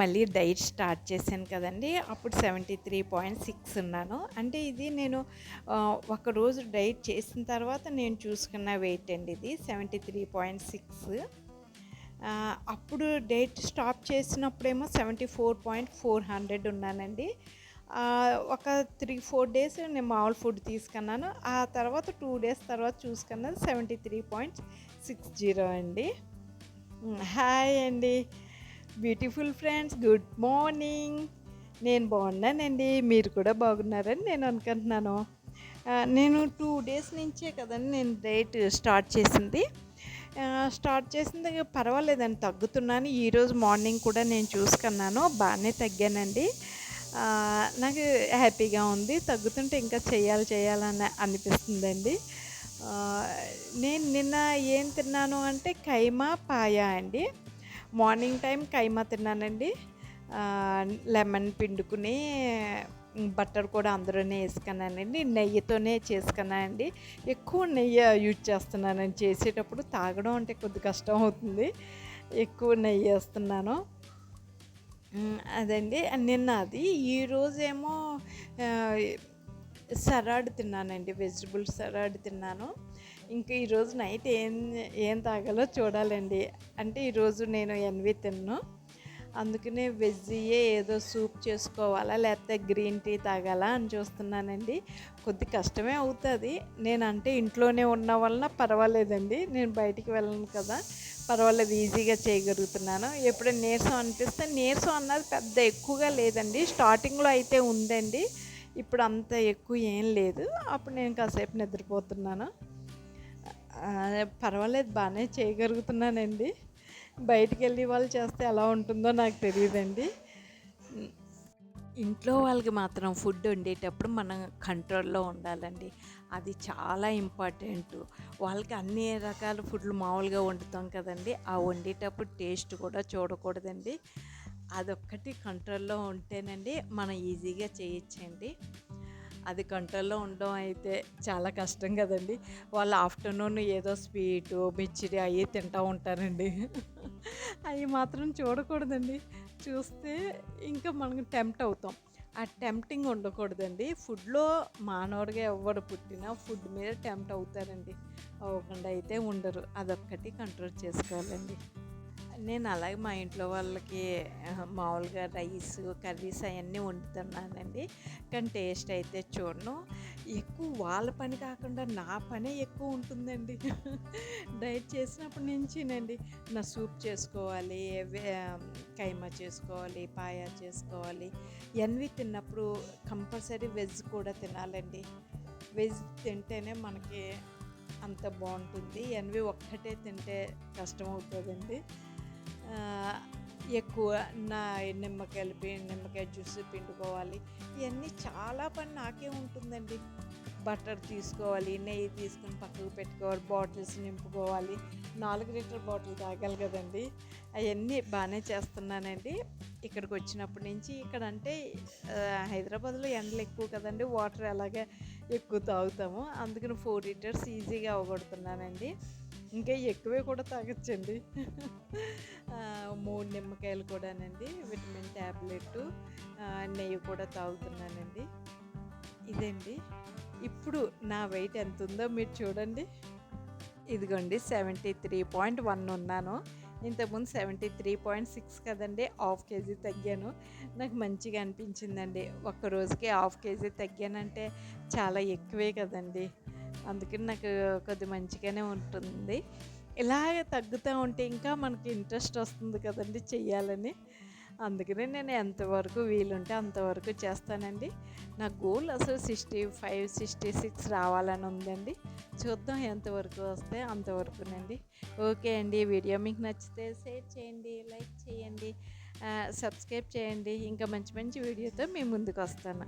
మళ్ళీ diet start చేశాను కదండి. అప్పుడు సెవెంటీ త్రీ పాయింట్ సిక్స్ ఉన్నాను. అంటే ఇది నేను ఒకరోజు ఒక రోజు డైట్ చేసిన తర్వాత నేను చూసుకున్న వెయిట్ అండి ఇది సెవెంటీ త్రీ పాయింట్ సిక్స్. అప్పుడు diet stop చేసినప్పుడేమో seventy four point four hundred ఉన్నానండి. ఒక త్రీ ఫోర్ డేస్ నేను మామూలు ఫుడ్ తీసుకున్నాను. ఆ తర్వాత టూ డేస్ తర్వాత చూసుకున్నది seventy three point six zero అండి. హాయ్ అండి. బ్యూటిఫుల్ ఫ్రెండ్స్ గుడ్ మార్నింగ్ నేను బాగున్నానండి. మీరు కూడా బాగున్నారని నేను అనుకుంటున్నాను. నేను టూ డేస్ నుంచే కదండి నేను డైట్ స్టార్ట్ చేసింది. స్టార్ట్ చేసింది పర్వాలేదండి తగ్గుతున్నాను. ఈరోజు మార్నింగ్ కూడా నేను చూసుకున్నాను. బాగానే తగ్గానండి. నాకు హ్యాపీగా ఉంది. తగ్గుతుంటే ఇంకా చేయాలి చేయాలని అనిపిస్తుందండి. నేను నిన్న ఏం తిన్నాను అంటే కైమా పాయా అండి. మార్నింగ్ టైం కైమా తిన్నానండి. లెమన్ పిండుకుని బట్టర్ కూడా అందులోనే వేసుకున్నానండి. నెయ్యితోనే చేసుకున్నానండి. ఎక్కువ నెయ్యి యూజ్ చేస్తున్నానండి. చేసేటప్పుడు తాగడం అంటే కొద్ది కష్టం అవుతుంది. ఎక్కువ నెయ్యి వేస్తున్నాను. అదండి. నిన్న అది ఈరోజేమో సలాడ్ తిన్నానండి. వెజిటబుల్ సలాడ్ తిన్నాను. ఇంకా ఈరోజు నైట్ ఏం ఏం తాగాలో చూడాలండి. అంటే ఈరోజు నేను ఎన్వి తిన్ను. అందుకనే వెజ్జీయే ఏదో సూప్ చేసుకోవాలా లేకపోతే గ్రీన్ టీ తాగాలా అని చూస్తున్నానండి. కొద్ది కష్టమే అవుతుంది. నేను అంటే ఇంట్లోనే ఉన్న వలన పర్వాలేదండి. నేను బయటికి వెళ్ళను కదా. పర్వాలేదు ఈజీగా చేయగలుగుతున్నాను. ఎప్పుడైనా నీరసం అనిపిస్తే నీరసం అన్నది పెద్ద ఎక్కువగా లేదండి. స్టార్టింగ్లో అయితే ఉందండి. ఇప్పుడు అంత ఎక్కువ ఏం లేదు. అప్పుడు నేను కాసేపు నిద్రపోతున్నాను. పర్వాలేదు బాగానే చేయగలుగుతున్నానండి. బయటికి వెళ్ళి వాళ్ళు చేస్తే ఎలా ఉంటుందో నాకు తెలియదండి. ఇంట్లో వాళ్ళకి మాత్రం ఫుడ్ వండేటప్పుడు మనం కంట్రోల్లో ఉండాలండి. అది చాలా ఇంపార్టెంట్. వాళ్ళకి అన్ని రకాల ఫుడ్లు మామూలుగా వండుతాం కదండి. ఆ వండేటప్పుడు టేస్ట్ కూడా చూడకూడదండి. అదొక్కటి కంట్రోల్లో ఉంటేనండి మనం ఈజీగా చేయొచ్చండి. అది కంట్రోల్లో ఉండడం అయితే చాలా కష్టం కదండి. వాళ్ళు ఆఫ్టర్నూన్ ఏదో స్వీటు మిర్చిడి అవి తింటూ ఉంటారండి. అవి మాత్రం చూడకూడదండి. చూస్తే ఇంకా మనం టెంప్ట్ అవుతాం. ఆ టెంప్టింగ్ ఉండకూడదండి. ఫుడ్లో మానవుడిగా ఎవరు పుట్టినా ఫుడ్ మీద టెంప్ట్ అవుతారండి. అవ్వకుండా అయితే ఉండరు. అదొక్కటి కంట్రోల్ చేసుకోవాలండి. నేను అలాగే మా ఇంట్లో వాళ్ళకి మామూలుగా రైస్ కర్రీస్ అవన్నీ వండుతున్నానండి. కానీ టేస్ట్ అయితే చూడను. ఎక్కువ వాళ్ళ పని కాకుండా నా పనే ఎక్కువ ఉంటుందండి. డైట్ చేసినప్పటి నుంచినండి. నా సూప్ చేసుకోవాలి కైమా చేసుకోవాలి పాయా చేసుకోవాలి. ఇవన్నీ తిన్నప్పుడు కంపల్సరీ వెజ్ కూడా తినాలండి. వెజ్ తింటేనే మనకి అంత బాగుంటుంది. ఎన్వి ఒక్కటే తింటే కష్టం అవుతుందండి ఎక్కువ నా నిమ్మకాయలు నిమ్మకాయ జ్యూస్ పిండుకోవాలి. ఇవన్నీ చాలా పని నాకే ఉంటుందండి. బటర్ తీసుకోవాలి నెయ్యి తీసుకుని పక్కకు పెట్టుకోవాలి బాటిల్స్ నింపుకోవాలి. నాలుగు లీటర్ బాటిల్ తాగాలి కదండి. అవన్నీ బాగానే చేస్తున్నానండి. ఇక్కడికి వచ్చినప్పటి నుంచి ఇక్కడ అంటే హైదరాబాద్లో ఎండలు ఎక్కువ కదండి. వాటర్ అలాగే ఎక్కువ తాగుతాము అందుకని ఫోర్ లీటర్స్ ఈజీగా అవగొడుతున్నానండి. ఇంకా ఎక్కువే కూడా తాగొచ్చండి. మూడు నిమ్మకాయలు కూడానండి విటమిన్ ట్యాబ్లెట్ నెయ్యి కూడా తాగుతున్నానండి. ఇదండి. ఇప్పుడు నా వెయిట్ ఎంత ఉందో మీరు చూడండి. ఇదిగోండి సెవెంటీ త్రీ పాయింట్ వన్ ఉన్నాను. ఇంతకుముందు సెవెంటీ త్రీ పాయింట్ సిక్స్ కదండి హాఫ్ కేజీ తగ్గాను. నాకు మంచిగా అనిపించిందండి. ఒక్క రోజుకి హాఫ్ కేజీ తగ్గానంటే చాలా ఎక్కువే కదండి. అందుకని నాకు కొద్ది మంచిగానే ఉంటుంది. ఇలాగ తగ్గుతూ ఉంటే ఇంకా మనకి ఇంట్రెస్ట్ వస్తుంది కదండి చెయ్యాలని. అందుకనే నేను ఎంతవరకు వీలుంటే అంతవరకు చేస్తానండి. నా గోల్ అసలు సిక్స్టీ ఫైవ్ సిక్స్టీ సిక్స్ రావాలని ఉందండి. చూద్దాం ఎంతవరకు వస్తే అంతవరకునండి. ఓకే అండి వీడియో మీకు నచ్చితే షేర్ చేయండి లైక్ చేయండి సబ్స్క్రైబ్ చేయండి. ఇంకా మంచి మంచి వీడియోతో మీ ముందుకు వస్తాను.